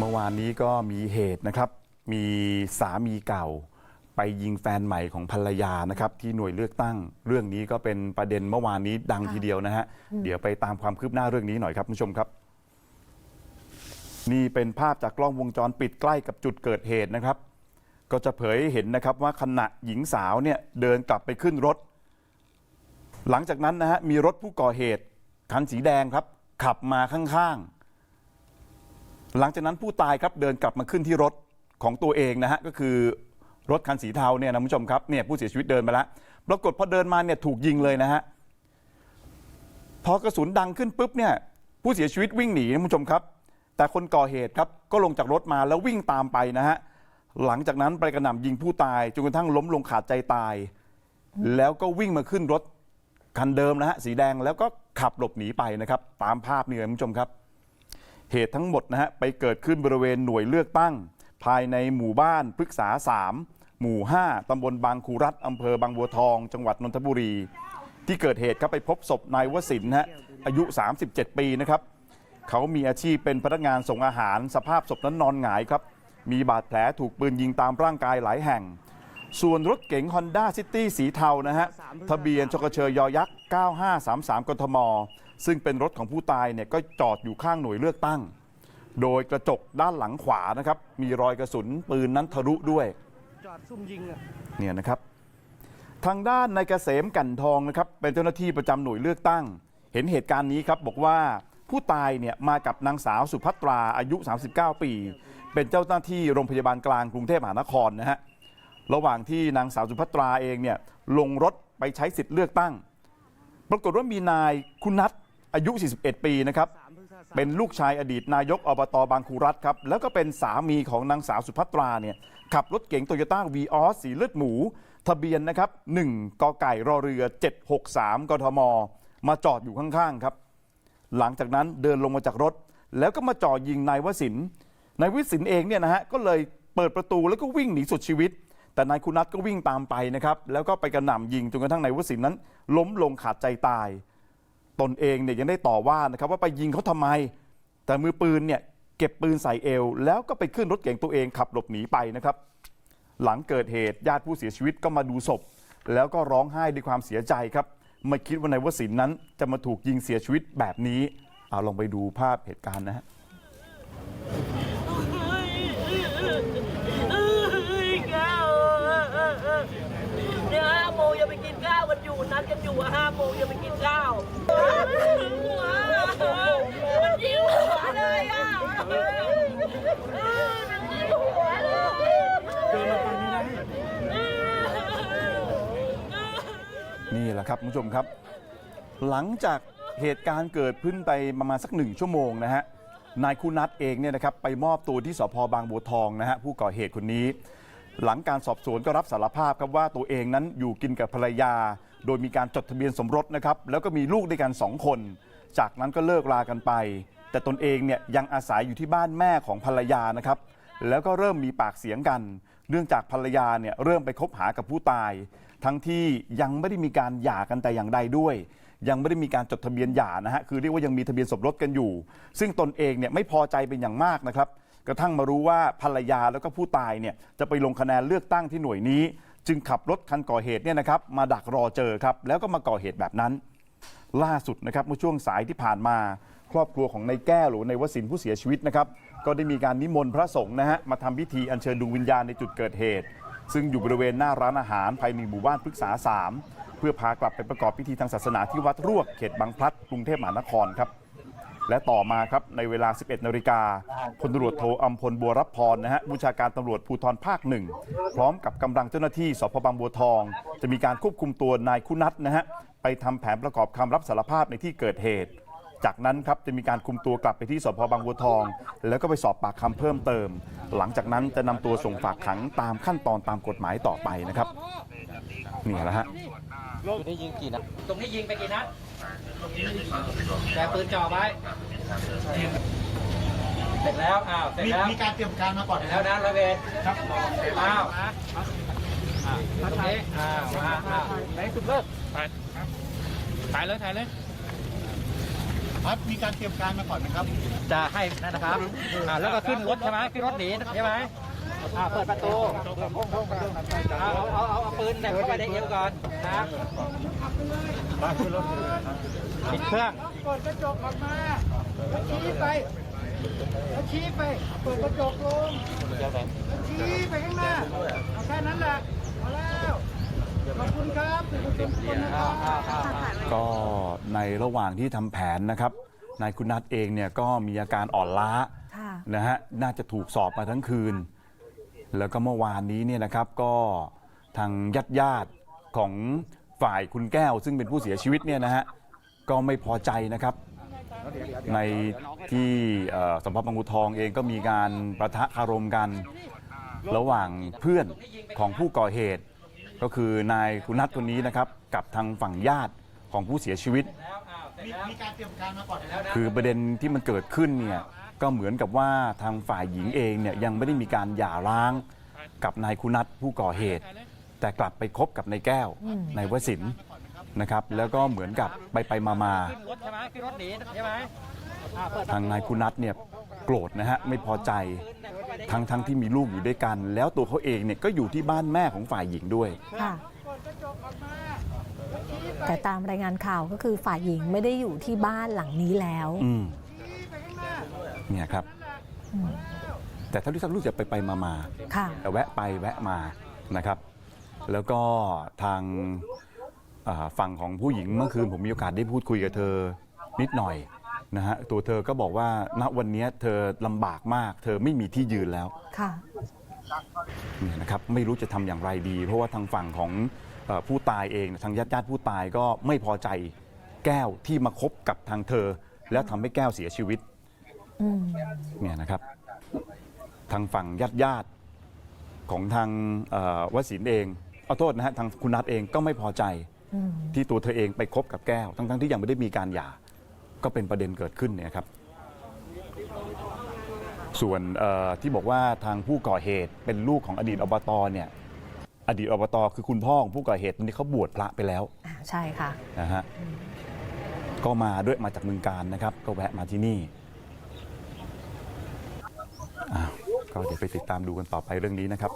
เมื่อวานนี้ก็มีเหตุนะครับ มีสามีเก่า ไปยิงแฟนใหม่ของภรรยานะครับที่หน่วยเลือกตั้ง เรื่องนี้ก็เป็นประเด็นเมื่อวานนี้ดังทีเดียวนะฮะ เดี๋ยวไปตามความคืบหน้าเรื่องนี้หน่อยครับคุณผู้ชมครับ นี่เป็นภาพจากกล้องวงจรปิดใกล้กับจุดเกิดเหตุนะครับ ก็จะเผยให้เห็นนะครับว่าขณะหญิงสาวเนี่ยเดินกลับไปขึ้นรถ หลังจากนั้นนะฮะมีรถผู้ก่อเหตุคันสีแดงครับ ขับมาข้างๆ หลังจากนั้นผู้ตายครับเดินกลับมาขึ้นที่รถของตัวเองนะฮะก็คือรถคันสีเทาเนี่ยนะคุณผู้ชมครับเนี่ยผู้เสียชีวิตเดินมาแล้วปรากฏพอเดินมาเนี่ยถูกยิงเลยนะฮะพอกระสุนดังขึ้นปุ๊บเนี่ยผู้เสียชีวิตวิ่งหนีนะคุณผู้ชมครับ แต่คนก่อเหตุครับก็ลงจากรถมาแล้ววิ่งตามไปนะฮะหลังจากนั้นไปกระหน่ำยิงผู้ตายจนกระทั่งล้มลงขาดใจตาย แล้วก็วิ่งมาขึ้นรถคันเดิมนะฮะสีแดงแล้วก็ขับหลบหนีไปนะครับ ตามภาพนี่เลยคุณผู้ชมครับ เหตุทั้งหมดนะฮะไปเกิดขึ้นบริเวณหน่วยเลือกตั้ง ภายในหมู่บ้านพฤกษา 3 หมู่ 5 ตำบลบางคูรัฐอำเภอบางบัวทอง จังหวัดนนทบุรี ที่เกิดเหตุครับไปพบศพนายวสินฮะอายุ 37 ปีนะครับเขามีอาชีพเป็นพนักงานส่งอาหาร สภาพศพนั้นนอนหงายครับ มีบาดแผลถูกปืนยิงตามร่างกายหลายแห่ง ส่วนรถเก๋ง Honda City สีเทานะฮะ ทะเบียนชกเชยยอยักษ์ 9533 กทม ซึ่งเป็นรถของผู้ตายเนี่ยก็จอดอยู่ข้างหน่วยเลือกตั้ง โดยกระจกด้านหลังขวานะครับ มีรอยกระสุนปืนนั้นทะลุด้วยจอดซุ่มยิงอะเนี่ยนะครับ ทางด้านนายเกษมกันทองนะครับ เป็นเจ้าหน้าที่ประจำหน่วยเลือกตั้ง เห็นเหตุการณ์นี้ครับบอกว่าผู้ตายเนี่ยมากับนางสาวสุภัตราอายุ 39 ปี เป็นเจ้าหน้าที่โรงพยาบาลกลางกรุงเทพมหานครนะฮะ ระหว่างที่นางสาวสุภัตราเองเนี่ยลงรถไปใช้สิทธิ์เลือกตั้ง ปรากฏว่ามีนายคุณนัทอายุ 41 ปีนะครับเป็นลูกชายอดีตนายกอบตบางคูรัฐครับแล้วก็เป็นสามีของนางสาวสุภัตราเนี่ยขับรถเก๋งโตโยต้าวีออสสีเลือดหมู ทะเบียนนะครับ1กไก่รอเรือ 763 กทม มาจอดอยู่ข้างๆครับ หลังจากนั้นเดินลงมาจากรถ แล้วก็มาจ่อยิงนายวสินนายวสินเองเนี่ยนะฮะก็เลยเปิดประตูแล้วก็วิ่งหนีสุดชีวิต แต่นายคุณนัทก็วิ่งตามไปนะครับแล้วก็ไปกระหน่ำยิงจนกระทั่งนายวสินนั้น ล้มลงขาดใจตาย ตนเองเนี่ยยังได้ต่อว่านะครับว่าไปยิงเขาทำไม แต่มือปืนเนี่ยเก็บปืนใส่เอว แล้วก็ไปขึ้นรถเก๋งตัวเองขับหลบหนีไปนะครับ หลังเกิดเหตุญาติผู้เสียชีวิตก็มาดูศพ แล้วก็ร้องไห้ด้วยความเสียใจครับไม่คิดว่านายวสินนั้นจะมาถูกยิงเสียชีวิตแบบนี้เอาลองไปดูภาพเหตุการณ์นะฮะ ข้าวเนี่ยห้าโมงยังไปกินข้าวกั นอยู่นัดกันอยู่ว่าห้าโมงยังไปกินข้าวมันยิงหัวเลยอะมันยิงหัวเลยนี่แหละครับคุณผู้ชมครับ หลังจากเหตุการณ์เกิดขึ้นไปประมาณสักหนึ่งชั่วโมงนะฮะนายคุณนัทเองเนี่ยนะครับไปมอบตัวที่สพบางบัวทองนะฮะผู้ก่อเหตุคนนี้ หลังการสอบสวนก็รับสารภาพครับว่าตัวเองนั้นอยู่กินกับภรรยา โดยมีการจดทะเบียนสมรสนะครับแล้วก็มีลูกด้วยกันสองคน จากนั้นก็เลิกรากันไป แต่ตนเองเนี่ยยังอาศัยอยู่ที่บ้านแม่ของภรรยานะครับแล้วก็เริ่มมีปากเสียงกัน เนื่องจากภรรยาเนี่ยเริ่มไปคบหากับผู้ตาย ทั้งที่ยังไม่ได้มีการหย่ากันแต่อย่างใดด้วย ยังไม่ได้มีการจดทะเบียนหย่านะฮะคือเรียกว่ายังมีทะเบียนสมรสกันอยู่ ซึ่งตนเองเนี่ยไม่พอใจเป็นอย่างมากนะครับกระทั่งมารู้ว่าภรรยาแล้วก็ผู้ตายเนี่ยจะไปลงคะแนนเลือกตั้งที่หน่วยนี้ จึงขับรถคันก่อเหตุเนี่ยนะครับมาดักรอเจอครับ แล้วก็มาก่อเหตุแบบนั้น ล่าสุดนะครับเมื่อช่วงสายที่ผ่านมาครอบครัวของนายแก้วหรือนายวสินผู้เสียชีวิตนะครับ ก็ได้มีการนิมนต์พระสงฆ์นะฮะมาทำพิธีอัญเชิญดวงวิญญาณในจุดเกิดเหตุ ซึ่งอยู่บริเวณหน้าร้านอาหารภายในหมู่บ้านพฤกษาสามเพื่อพากลับไปประกอบพิธีทางศาสนาที่วัดรวกเขตบางพลัดกรุงเทพมหานครครับ และต่อมาครับในเวลา 11 นาฬิกาพลตำรวจโทอัมพลบัวรับพรนะฮะผู้ชาการตำรวจภูธรภาคหนึ่งพร้อมกับกำลังเจ้าหน้าที่สพบางบัวทอง จะมีการควบคุมตัวนายคุณัทนะฮะไปทำแผนประกอบคำรับสารภาพในที่เกิดเหตุ จากนั้นครับจะมีการคุมตัวกลับไปที่สพบางบัวทอง แล้วก็ไปสอบปากคำเพิ่มเติม หลังจากนั้นจะนำตัวส่งฝากขังตามขั้นตอนตามกฎหมายต่อไปนะครับนี่แหละฮะได้ยิงกี่นัดตรงนี้ยิงไปกี่นัด แต่ปืนจ่อไว้ เสร็จแล้ว อ้าว เสร็จมีแล้ว มีการเตรียมการมาก่อนเสร็จนะแล้วนะร้อยเวรครับอ้าวอ่าตรงนี้อ้าวอ้าวอ้าวไหนสุดเลิกถ่ายถ่ายเลยถ่ายเลย ครับมีการเตรียมการมาก่อนไหมครับ จะให้นั่นนะครับ อ่า แล้วก็ขึ้นรถใช่ไหมขึ้นรถหนีใช่ไหม อ่าเปิดประตูเอาเอาเอาเอาปืนแบบเข้าไปในเอวก่อนนะปิดเครื่องเปิดกระจกออกมาแล้วชี้ไปแล้วชี้ไป เปิดกระจกลงแล้วชี้ไปข้างหน้าเอาแค่นั้นแหละเอาแล้วขอบคุณครับขอบคุณทุกคนนะครับก็ในระหว่างที่ทำแผนนะครับนายคุณนัทเองเนี่ยก็มีอาการอ่อนล้านะฮะน่าจะถูกสอบมาทั้งคืน แล้วก็เมื่อวานนี้เนี่ยนะครับก็ทางญาติญาติๆของฝ่ายคุณแก้ว ซึ่งเป็นผู้เสียชีวิตเนี่ยนะฮะก็ไม่พอใจนะครับ ในที่เอ่อสมภพบางบัวทองเองก็มีการประทะคารมกันระหว่างเพื่อนของผู้ก่อเหตุ ก็คือนายคุณนัทคนนี้นะครับกับทางฝั่งญาติของผู้เสียชีวิตมีการเตรียมการมาก่อนแล้วคือประเด็นที่มันเกิดขึ้นเนี่ย ก็เหมือนกับว่าทางฝ่ายหญิงเองเนี่ยยังไม่ได้มีการหย่าร้างกับนายคุณนัทผู้ก่อเหตุ แต่กลับไปคบกับนายแก้วนายวสินทร์นะครับ แล้วก็เหมือนกับไปไปมามาขึ้นรถใช่ไหมขึ้นรถหนีใช่ไหมอ่าเปิดทางนายคุณนัทเนี่ยโกรธนะฮะไม่พอใจทั้งทั้งที่มีลูกอยู่ด้วยกัน แล้วตัวเขาเองเนี่ยก็อยู่ที่บ้านแม่ของฝ่ายหญิงด้วยค่ะแต่ตามรายงานข่าวก็คือฝ่ายหญิงไม่ได้อยู่ที่บ้านหลังนี้แล้วอืม เนี่ยครับอืมแต่ถ้าที่ท่านรู้จะไปไปมามาค่ะแต่แวะไปแวะมานะครับ แล้วก็ทางอ่าฝั่งของผู้หญิงเมื่อคืนผมมีโอกาสได้พูดคุยกับเธอนิดหน่อยนะฮะตัวเธอก็บอกว่าณวันนี้เธอลำบากมาก เธอไม่มีที่ยืนแล้วค่ะเนี่ยนะครับไม่รู้จะทำอย่างไรดี เพราะว่าทางฝั่งของเออผู้ตายเองทางญาติญาติๆผู้ตายก็ไม่พอใจแก้วที่มาคบกับทางเธอ แล้วทำให้แก้วเสียชีวิตอืม เนี่ยนะครับ ทางฝั่งญาติญาติๆของทางเอ่อวสินเองเอาโทษนะฮะทางคุณนัทเองก็ไม่พอใจอืมที่ตัวเธอเองไปคบกับแก้ว ทั้งๆที่ยังไม่ได้มีการหย่า ก็เป็นประเด็นเกิดขึ้นเนี่ยครับ ส่วนเอ่อที่บอกว่าทางผู้ก่อเหตุเป็นลูกของอดีตอบตเนี่ยอดีตอบตคือคุณพ่อของผู้ก่อเหตุตอนนี้เขาบวชพระไปแล้วอ่าใช่ค่ะนะฮะก็มาด้วยมาจากเมืองการนะครับ ก็แวะมาที่นี่อ้าว ก็เดี๋ยวไปติดตามดูกันต่อไปเรื่องนี้นะครับ